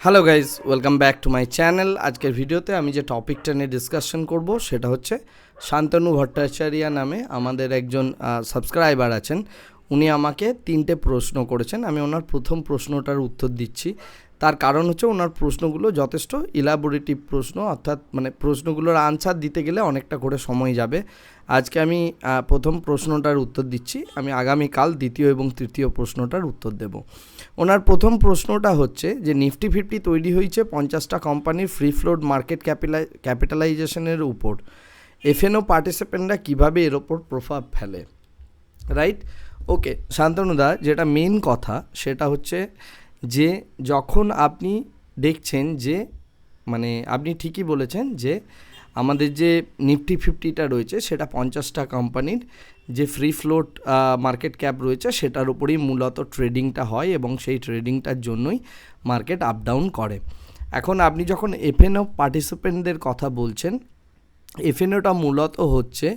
Hello guys welcome back to my channel আজকের ভিডিওতে আমি যে টপিকটা নিয়ে ডিসকাশন করব, সেটা হচ্ছে শান্তনু ভট্টাচার্যা নামে আমাদের একজন সাবস্ক্রাইবার আছেন। উনি আমাকে তিনটে প্রশ্ন করেছেন। আমি ওনার প্রথম প্রশ্নটার উত্তর দিচ্ছি। তার কারণ হচ্ছে ওনার প্রশ্নগুলো যথেষ্ট ইলাবোরেটিভ প্রশ্ন, অর্থাৎ মানে প্রশ্নগুলোর আনসার দিতে গেলে অনেকটা করে সময় যাবে। আজকে আমি প্রথম প্রশ্নটার উত্তর দিচ্ছি। আমি আগামীকাল দ্বিতীয় এবং তৃতীয় প্রশ্নটার উত্তর দেব। ওনার প্রথম প্রশ্নটা হচ্ছে যে, নিফটি ফিফটি তৈরি হয়েছে পঞ্চাশটা কোম্পানির ফ্রি ফ্লোড মার্কেট ক্যাপিটালাই ক্যাপিটালাইজেশনের উপর। এফএনও পার্টিসিপেন্টরা কীভাবে এর ওপর প্রভাব ফেলে? রাইট ওকে শান্তনুদা যেটা মেন কথা, সেটা হচ্ছে যে যখন আপনি দেখছেন যে মানে আপনি ঠিকই বলেছেন যে আমাদের যে নিফটি ফিফটিটা রয়েছে সেটা পঞ্চাশটা কোম্পানির যে ফ্রি ফ্লোট মার্কেট ক্যাপ রয়েছে সেটার উপরেই মূলত ট্রেডিংটা হয় এবং সেই ট্রেডিংটার জন্যই মার্কেট আপ ডাউন করে। এখন আপনি যখন এফএনও পার্টিসিপেন্টদের কথা বলছেন এফএনওটা মূলত হচ্ছে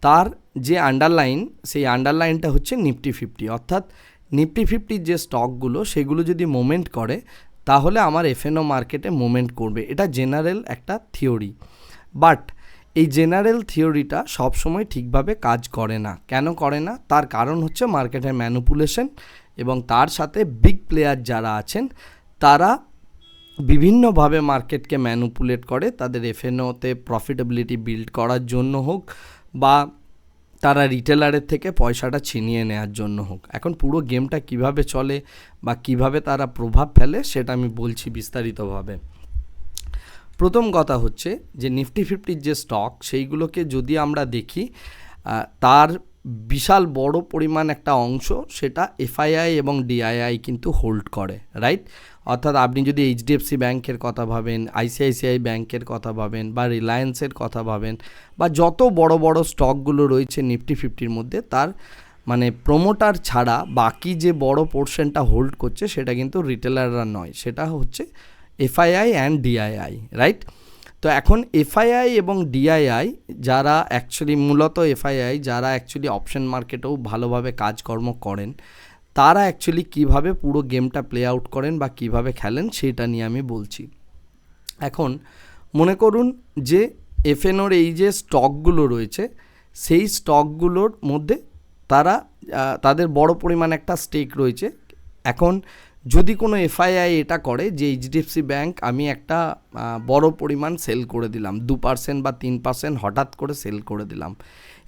তার যে আন্ডারলাইন সেই আন্ডারলাইনটা হচ্ছে নিফটি ফিফটি। অর্থাৎ নিফটি ফিফটির যে স্টকগুলো সেগুলো যদি মোমেন্ট করে, তাহলে আমার এফএনও মার্কেটে মোমেন্ট করবে। এটা জেনারেল একটা থিওরি। বাট এই জেনারেল থিওরিটা সবসময় ঠিকভাবে কাজ করে না। কেন করে না? তার কারণ হচ্ছে মার্কেটের ম্যানুপুলেশন এবং তার সাথে বিগ প্লেয়ার যারা আছেন, তারা বিভিন্নভাবে মার্কেটকে ম্যানুপুলেট করে। তাদের এফএনওতে প্রফিটেবিলিটি বিল্ড করার জন্য হোক বা তারা রিটেলারের থেকে পয়সাটা ছিনিয়ে নেওয়ার জন্য হোক। এখন পুরো গেমটা কীভাবে চলে বা কীভাবে তারা প্রভাব ফেলে সেটা আমি বলছি বিস্তারিতভাবে। প্রথম কথা হচ্ছে যে নিফটি ফিফটির যে স্টক সেইগুলোকে যদি আমরা দেখি তার বিশাল বড় পরিমাণ একটা অংশ সেটা এফআইআই এবং ডিআইআই কিন্তু হোল্ড করে রাইট অর্থাৎ আপনি যদি এইচডিএফসি ব্যাংকের কথা ভাবেন, আইসিআইসিআই ব্যাংকের কথা ভাবেন বা রিলায়েন্সের কথা ভাবেন বা যত বড় বড় স্টকগুলো রয়েছে নিফটি ফিফটির মধ্যে, তার মানে প্রোমোটার ছাড়া বাকি যে বড় পোর্শনটা হোল্ড করছে সেটা কিন্তু রিটেলাররা নয়, সেটা হচ্ছে এফআইআই অ্যান্ড ডিআইআই রাইট তো এখন এফআইআই এবং ডিআইআই যারা অ্যাকচুয়ালি মূলত এফআইআই যারা অ্যাকচুয়ালি অপশন মার্কেটেও ভালোভাবে কাজকর্ম করেন, তারা অ্যাকচুয়ালি কীভাবে পুরো গেমটা প্লে আউট করেন বা কীভাবে খেলেন সেটা নিয়ে আমি বলছি। এখন মনে করুন যে এফএনওর এই যে স্টকগুলো রয়েছে, সেই স্টকগুলোর মধ্যে তারা তাদের বড় পরিমাণ একটা স্টেক রয়েছে। এখন যদি কোনো এফআইআই এটা করে যে এইচডিএফসি ব্যাংক আমি একটা বড় পরিমাণ সেল করে দিলাম, দু পার্সেন্ট বা তিন পার্সেন্ট হঠাৎ করে সেল করে দিলাম।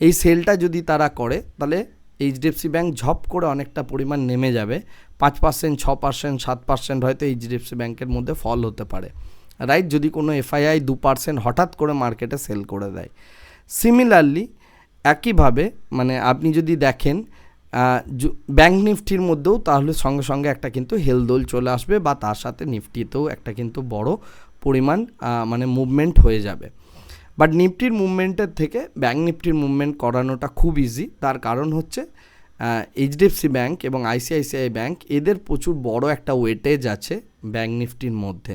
এই সেলটা যদি তারা করে, তাহলে এইচডিএফসি ব্যাংক ঝপ করে অনেকটা পরিমাণ নেমে যাবে। পাঁচ পার্সেন্ট ছ পার্সেন্ট সাত পার্সেন্ট হয়তো এইচডিএফসি ব্যাংকের মধ্যে ফল হতে পারে। রাইট যদি কোনো এফআইআই দু পার্সেন্ট হঠাৎ করে মার্কেটে সেল করে দেয়। সিমিলারলি একইভাবে মানে আপনি যদি দেখেন ব্যাঙ্ক নিফটির মধ্যেও তাহলে সঙ্গে সঙ্গে একটা কিন্তু হেলদোল চলে আসবে বা তার সাথে নিফটিতেও একটা কিন্তু বড় পরিমাণ মানে মুভমেন্ট হয়ে যাবে। বাট নিফটির মুভমেন্টের থেকে ব্যাঙ্ক নিফটির মুভমেন্ট করানোটা খুব ইজি তার কারণ হচ্ছে এইচডিএফসি ব্যাঙ্ক এবং আইসিআইসিআই ব্যাঙ্ক এদের প্রচুর বড় একটা ওয়েটেজ আছে ব্যাঙ্ক নিফটির মধ্যে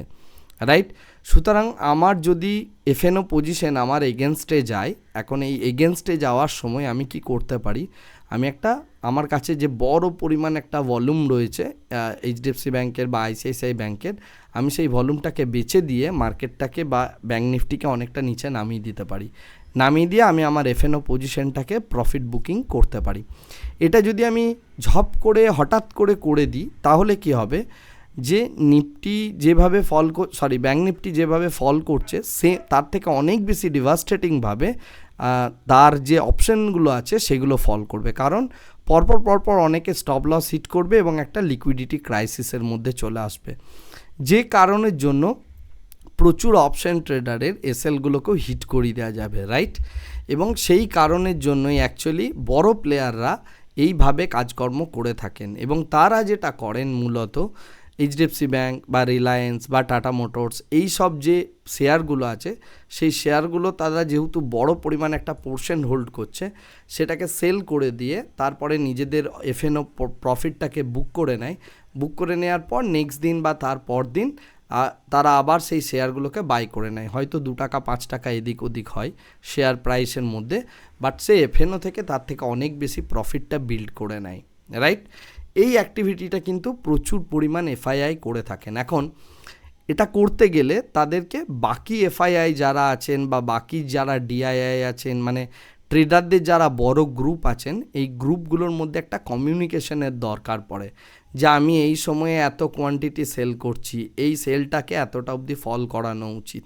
রাইট সুতরাং আমার যদি এফএনও পজিশন আমার এগেনস্টে যায়, এখন এই এগেনস্টে যাওয়ার সময় আমি কি করতে পারি? আমি একটা, আমার কাছে যে বড় পরিমাণ একটা ভলিউম রয়েছে এইচডিএফসি ব্যাংকের বা আইসিআইসিআই ব্যাংকের, আমি সেই ভলিউমটাকে বেচে দিয়ে মার্কেটটাকে বা ব্যাঙ্ক নিফটিকে অনেকটা নিচে নামিয়ে দিতে পারি। নামিয়ে দিয়ে আমি আমার এফএনও পজিশনটাকে প্রফিট বুকিং করতে পারি। এটা যদি আমি ঝপ করে, হঠাৎ করে করে দিই, তাহলে কি হবে? যে নিফটি যেভাবে ফল সরি ব্যাঙ্ক নিফটি যেভাবে ফল করছে, সে, তার থেকে অনেক বেশি ডিভাস্টেটিংভাবে তার যে অপশানগুলো আছে সেগুলো ফল করবে। কারণ পরপর পরপর অনেকে স্টপ লস হিট করবে এবং একটা লিকুইডিটি ক্রাইসিসের মধ্যে চলে আসবে। যে কারণের জন্য প্রচুর অপশন ট্রেডারের এসএলগুলোকেও হিট করিয়ে দেওয়া যাবে রাইট এবং সেই কারণের জন্যই অ্যাকচুয়ালি বড় প্লেয়াররা এইভাবে কাজকর্ম করে থাকেন। এবং তারা যেটা করেন মূলত এইচডিএফসি ব্যাঙ্ক বা রিলায়েন্স বা টাটা মোটরস এই সব যে শেয়ারগুলো আছে, সেই শেয়ারগুলো তারা যেহেতু বড় পরিমাণ একটা পোর্শন হোল্ড করছে, সেটাকে সেল করে দিয়ে তারপরে নিজেদের এফএনও প্রফিটটাকে বুক করে নেয়। বুক করে নেওয়ার পর নেক্সট দিন বা তার পর দিন তারা আবার সেই শেয়ারগুলোকে বাই করে নেয়। হয়তো দু টাকা, পাঁচ টাকা এদিক ওদিক হয় শেয়ার প্রাইসের মধ্যে বাট সে এফএনও থেকে তার থেকে অনেক বেশি প্রফিটটা বিল্ড করে নেয়। রাইট এই অ্যাক্টিভিটিটা কিন্তু প্রচুর পরিমাণ এফআইআই করে থাকেন। এখন, এটা করতে গেলে তাদেরকে বাকি এফআইআই যারা আছেন বা বাকি যারা ডিআইআই আছেন মানে ট্রেডারদের যারা বড় গ্রুপ আছেন, এই গ্রুপগুলোর মধ্যে একটা কমিউনিকেশনের দরকার পড়ে যে আমি এই সময়ে এত কোয়ান্টিটি সেল করছি, এই সেলটাকে এতটা অবধি ফল করানো উচিত।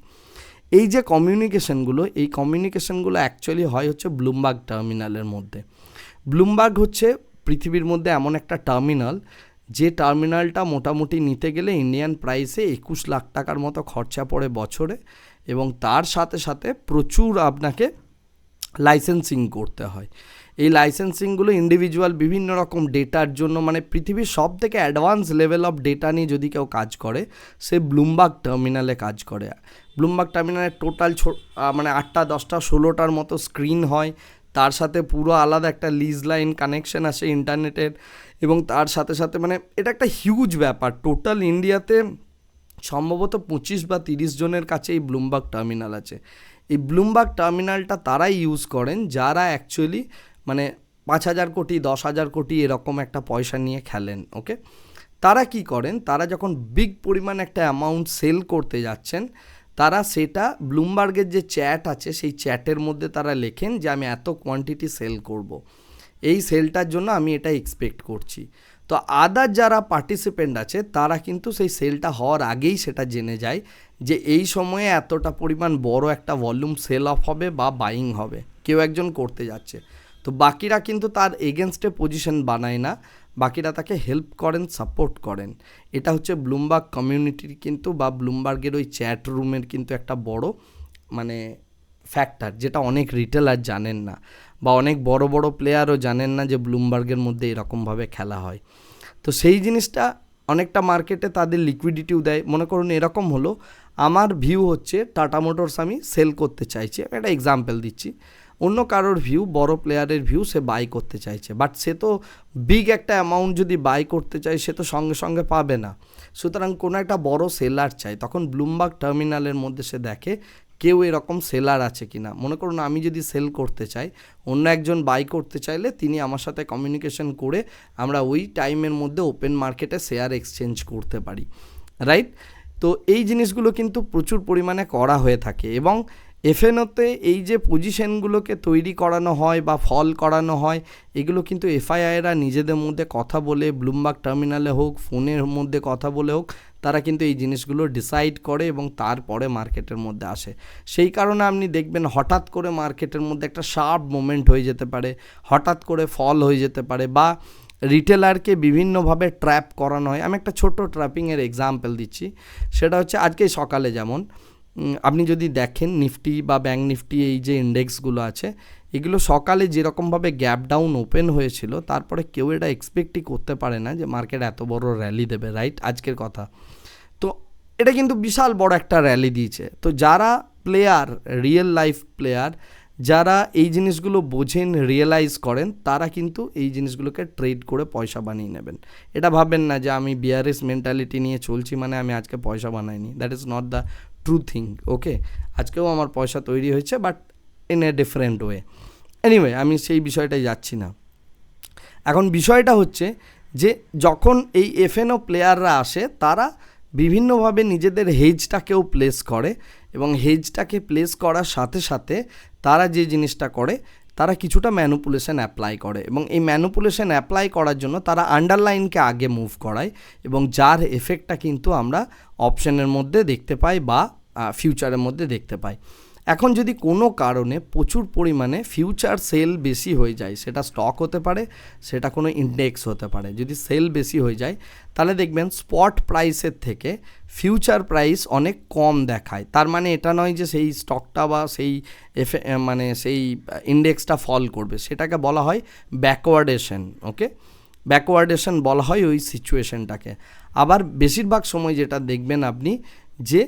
এই যে কমিউনিকেশনগুলো এই কমিউনিকেশনগুলো অ্যাকচুয়ালি হয় হচ্ছে ব্লুমবার্গ টার্মিনালের মধ্যে। ব্লুমবার্গ হচ্ছে পৃথিবীর মধ্যে এমন একটা টার্মিনাল, যে টার্মিনালটা মোটামুটি নিতে গেলে ইন্ডিয়ান প্রাইসে একুশ লাখ টাকার মতো খরচা পড়ে বছরে এবং তার সাথে সাথে প্রচুর আপনাকে লাইসেন্সিং করতে হয়। এই লাইসেন্সিংগুলো ইন্ডিভিজুয়াল বিভিন্ন রকম ডেটার জন্য মানে পৃথিবীর সব থেকে অ্যাডভান্স লেভেল অফ ডেটা নিয়ে যদি কেউ কাজ করে, সে ব্লুমবার্গ টার্মিনালে কাজ করে। ব্লুমবার্গ টার্মিনালে টোটাল মানে আটটা, দশটা, ষোলোটার মতো স্ক্রিন হয়। তার সাথে পুরো আলাদা একটা লিজ লাইন কানেকশন আসে ইন্টারনেটের এবং তার সাথে সাথে মানে এটা একটা হিউজ ব্যাপার। টোটাল ইন্ডিয়াতে সম্ভবত পঁচিশ বা তিরিশ জনের কাছে এই ব্লুমবার্গ টার্মিনাল আছে। এই ব্লুমবার্গ টার্মিনালটা তারাই ইউজ করেন, যারা অ্যাকচুয়ালি মানে পাঁচ হাজার কোটি, দশ হাজার কোটি এরকম একটা পয়সা নিয়ে খেলেন ওকে তারা কি করেন? তারা যখন বিগ পরিমাণ একটা অ্যামাউন্ট সেল করতে যাচ্ছেন তারা সেটা ব্লুমবার্গের যে চ্যাট আছে, সেই চ্যাটের মধ্যে তারা লেখেন যে আমি এত কোয়ান্টিটি সেল করব। এই সেলটার জন্য আমি এটা এক্সপেক্ট করছি। তো আদার যারা পার্টিসিপেন্ট আছে, তারা কিন্তু সেই সেলটা হওয়ার আগেই সেটা জেনে যায় যে এই সময়ে এতটা পরিমাণ বড় একটা ভলিউম সেল অফ হবে বা বাইং হবে। কেউ একজন করতে যাচ্ছে। তো বাকিরা কিন্তু তার এগেনস্টে পজিশন বানায় না। বাকিরা তাকে হেল্প করেন সাপোর্ট করেন। এটা হচ্ছে ব্লুমবার্গ কমিউনিটির কিন্তু বা ব্লুমবার্গের ওই চ্যাট রুমের কিন্তু একটা বড় মানে ফ্যাক্টর যেটা অনেক রিটেলার জানেন না বা অনেক বড় বড় প্লেয়ারও জানেন না যে ব্লুমবার্গের মধ্যে এরকমভাবে খেলা হয়। তো সেই জিনিসটা অনেকটা মার্কেটে তাদের লিকুইডিটিও দেয়। মনে করুন এরকম হলো, আমার ভিউ হচ্ছে টাটা মোটরস আমি সেল করতে চাইছি। আমি একটা এক্সাম্পল দিচ্ছি। অন্য কারোর ভিউ বড় প্লেয়ারের ভিউ সে বাই করতে চাইছে। বাট সে তো বিগ একটা অ্যামাউন্ট যদি বাই করতে চায়, সে তো সঙ্গে সঙ্গে পাবে না। সুতরাং কোনো একটা বড় সেলার চাই তখন ব্লুমবার্গ টার্মিনালের মধ্যে সে দেখে কেউ এরকম সেলার আছে কি না মনে করুন আমি যদি সেল করতে চাই, অন্য একজন বাই করতে চাইলে তিনি আমার সাথে কমিউনিকেশন করে আমরা ওই টাইমের মধ্যে ওপেন মার্কেটে শেয়ার এক্সচেঞ্জ করতে পারি। রাইট তো এই জিনিসগুলো কিন্তু প্রচুর পরিমাণে করা হয়ে থাকে এবং এফএনওতে এই যে পজিশনগুলোকে তৈরি করানো হয় বা ফল করানো হয়, এগুলো কিন্তু এফআইআইরা নিজেদের মধ্যে কথা বলে ব্লুমবার্গ টার্মিনালে হোক, ফোনের মধ্যে কথা বলে হোক, তারা কিন্তু এই জিনিসগুলো ডিসাইড করে এবং তারপরে মার্কেটের মধ্যে আসে। সেই কারণে আপনি দেখবেন হঠাৎ করে মার্কেটের মধ্যে একটা শার্প মোমেন্ট হয়ে যেতে পারে, হঠাৎ করে ফল হয়ে যেতে পারে বা রিটেলারকে বিভিন্নভাবে ট্র্যাপ করানো হয়। আমি একটা ছোট ট্র্যাপিংয়ের এক্সাম্পল দিচ্ছি, সেটা হচ্ছে আজকে সকালে যেমন আপনি যদি দেখেন নিফটি বা ব্যাঙ্ক নিফটি এই যে ইন্ডেক্সগুলো আছে, এগুলো সকালে যেরকমভাবে গ্যাপ ডাউন ওপেন হয়েছিল, তারপরে কেউ এটা এক্সপেক্টই করতে পারে না যে মার্কেট এত বড় র্যালি দেবে, রাইট? আজকের কথা। তো এটা কিন্তু বিশাল বড় একটা র্যালি দিয়েছে। তো যারা প্লেয়ার, রিয়েল লাইফ প্লেয়ার, যারা এই জিনিসগুলো বোঝেন, রিয়েলাইজ করেন, তারা কিন্তু এই জিনিসগুলোকে ট্রেড করে পয়সা বানিয়ে নেবেন। এটা ভাববেন না যে আমি বিআরএস মেন্টালিটি নিয়ে চলছি মানে আমি আজকে পয়সা বানাইনি। That is not the true thing okay আজকেও আমার পয়সা তৈরি হয়েছে but in a different way anyway আমি সেই বিষয়টাই যাচ্ছি না। এখন বিষয়টা হচ্ছে যে, যখন এই এফএনও প্লেয়াররা আসে, তারা বিভিন্নভাবে নিজেদের হেজটাকেও প্লেস করে এবং হেজটাকে প্লেস করার সাথে সাথে তারা যে জিনিসটা করে, তারা কিছুটা ম্যানুপুলেশন অ্যাপ্লাই করে এবং এই ম্যানুপুলেশন অ্যাপ্লাই করার জন্য তারা আন্ডারলাইনকে আগে মুভ করায় এবং যার এফেক্টটা কিন্তু আমরা অপশনের মধ্যে দেখতে পাই বা ফিউচারের মধ্যে দেখতে পাই। এখন যদি কোনো কারণে প্রচুর পরিমাণে ফিউচার সেল বেশি হয়ে যায়, সেটা স্টক হতে পারে, সেটা কোনো ইন্ডেক্স হতে পারে। যদি সেল বেশি হয়ে যায়, তাহলে দেখবেন স্পট প্রাইসের থেকে ফিউচার প্রাইস অনেক কম দেখায়। তার মানে এটা নয় যে সেই স্টকটা বা সেই এফ মানে সেই ইন্ডেক্সটা ফল করবে। সেটাকে বলা হয় ব্যাকওয়ার্ডেশন ওকে ব্যাকওয়ার্ডেশন বলা হয় ওই সিচুয়েশনটাকে আবার বেশিরভাগ সময় যেটা দেখবেন আপনি যে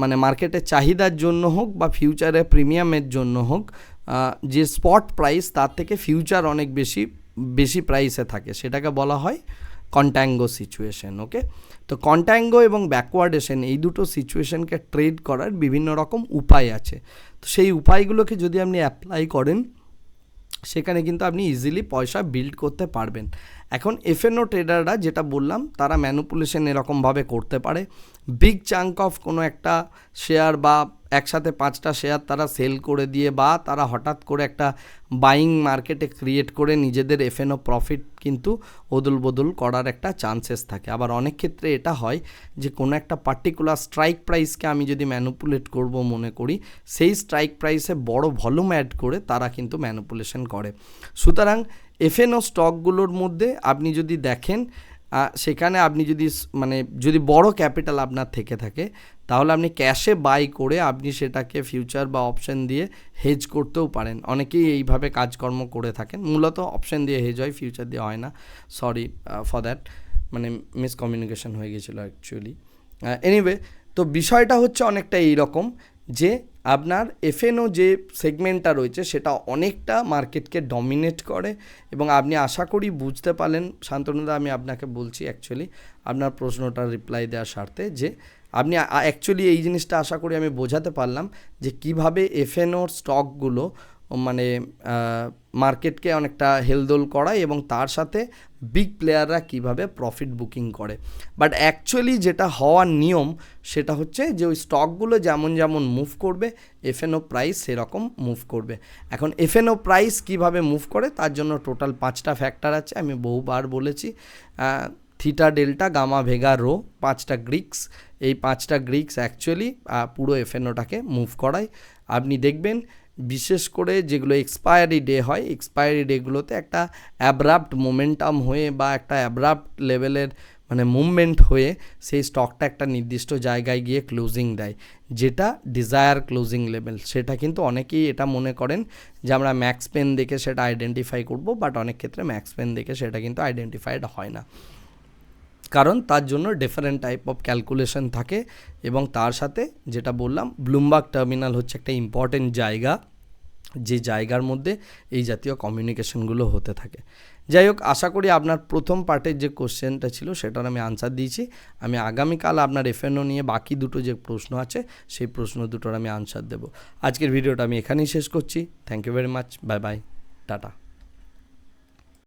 মানে মার্কেটের চাহিদার জন্য হোক বা ফিউচারে প্রিমিয়ামের জন্য হোক যে স্পট প্রাইস তার থেকে ফিউচার অনেক বেশি বেশি প্রাইসে থাকে। সেটাকে বলা হয় কন্ট্যাঙ্গো সিচুয়েশন ওকে তো কন্ট্যাঙ্গো এবং ব্যাকওয়ার্ডেশন এই দুটো সিচুয়েশনকে ট্রেড করার বিভিন্ন রকম উপায় আছে। তো সেই উপায়গুলোকে যদি আপনি অ্যাপ্লাই করেন, সেখানে কিন্তু আপনি ইজিলি পয়সা বিল্ড করতে পারবেন। এখন এফএনও ট্রেডাররা যেটা বললাম, তারা ম্যানুপুলেশন এরকমভাবে করতে পারে। বিগ চাঙ্ক অফ কোনো একটা শেয়ার বা একসাথে পাঁচটা শেয়ার তারা সেল করে দিয়ে বা তারা হঠাৎ করে একটা বাইং মার্কেটে ক্রিয়েট করে নিজেদের এফএনও প্রফিট কিন্তু ওদল বদল করার একটা চান্সেস থাকে। আবার অনেক ক্ষেত্রে এটা হয় যে কোনো একটা পার্টিকুলার স্ট্রাইক প্রাইসকে আমি যদি ম্যানুপুলেট করব মনে করি, সেই স্ট্রাইক প্রাইসে বড় ভলিউম অ্যাড করে তারা কিন্তু ম্যানুপুলেশন করে। সুতরাং এফএনও স্টকগুলোর মধ্যে আপনি যদি দেখেন সেখানে আপনি যদি মানে যদি বড় ক্যাপিটাল আপনার থেকে থাকে, তাহলে আপনি ক্যাশে বাই করে আপনি সেটাকে ফিউচার বা অপশন দিয়ে হেজ করতেও পারেন। অনেকেই এইভাবে কাজকর্ম করে থাকেন। মূলত অপশন দিয়ে হেজ হয় ফিউচার দিয়ে হয় না। সরি ফর দ্যাট মানে মিসকমিউনিকেশন হয়ে গেছিল অ্যাকচুয়ালি এনিওয়ে তো বিষয়টা হচ্ছে অনেকটা এইরকম। যে আপনার এফএনও যে সেগমেন্টটা রয়েছে, সেটা অনেকটা মার্কেটকে ডমিনেট করে এবং আপনি আশা করি বুঝতে পারলেন। শান্তনুদা, আমি আপনাকে বলছি অ্যাকচুয়ালি আপনার প্রশ্নটার রিপ্লাই দেওয়ার স্বার্থে যে আপনি অ্যাকচুয়ালি এই জিনিসটা আশা করি আমি বোঝাতে পারলাম যে কীভাবে এফএনওর স্টকগুলো মানে মার্কেটকে অনেকটা হেলদোল করায় এবং তার সাথে বিগ প্লেয়াররা কীভাবে প্রফিট বুকিং করে। বাট অ্যাকচুয়ালি যেটা হওয়ার নিয়ম সেটা হচ্ছে যে ওই স্টকগুলো যেমন যেমন মুভ করবে এফএনও প্রাইস সেরকম মুভ করবে। এখন এফএনও প্রাইস কীভাবে মুভ করে তার জন্য টোটাল পাঁচটা ফ্যাক্টর আছে, আমি বহুবার বলেছি। Theta delta gamma vega rho পাঁচটা গ্রিক্স এই পাঁচটা গ্রিক্স অ্যাকচুয়ালি পুরো এফএনওটাকে মুভ করায়। আপনি দেখবেন বিশেষ করে যেগুলো এক্সপায়ারি ডে হয় এক্সপায়ারি ডেগুলোতে একটা অ্যাব্রাপ্ট মোমেন্টাম হয়ে বা একটা অ্যাব্রাপ্ট লেভেলের মানে মুভমেন্ট হয়ে সেই স্টকটা একটা নির্দিষ্ট জায়গায় গিয়ে ক্লোজিং দেয়, যেটা ডিজায়ার ক্লোজিং লেভেল সেটা কিন্তু অনেকেই এটা মনে করেন যে আমরা ম্যাক্স পেন দেখে সেটা আইডেন্টিফাই করব বাট অনেক ক্ষেত্রে ম্যাক্স পেন দেখে সেটা কিন্তু আইডেন্টিফাইড হয় না। কারণ তার জন্য ডিফারেন্ট টাইপ অফ ক্যালকুলেশন থাকে এবং তার সাথে যেটা বললাম ব্লুমবার্গ টার্মিনাল হচ্ছে একটা ইম্পর্টেন্ট জায়গা, যে জায়গার মধ্যে এই জাতীয় কমিউনিকেশনগুলো হতে থাকে। যাই হোক, আশা করি আপনার প্রথম পার্টের যে কোশ্চেনটা ছিল সেটার আমি আনসার দিয়েছি। আমি আগামীকাল আপনার এফএনও নিয়ে বাকি দুটো যে প্রশ্ন আছে, সেই প্রশ্ন দুটোর আমি আনসার দেবো। আজকের ভিডিওটা আমি এখানেই শেষ করছি। Thank you very much bye bye tata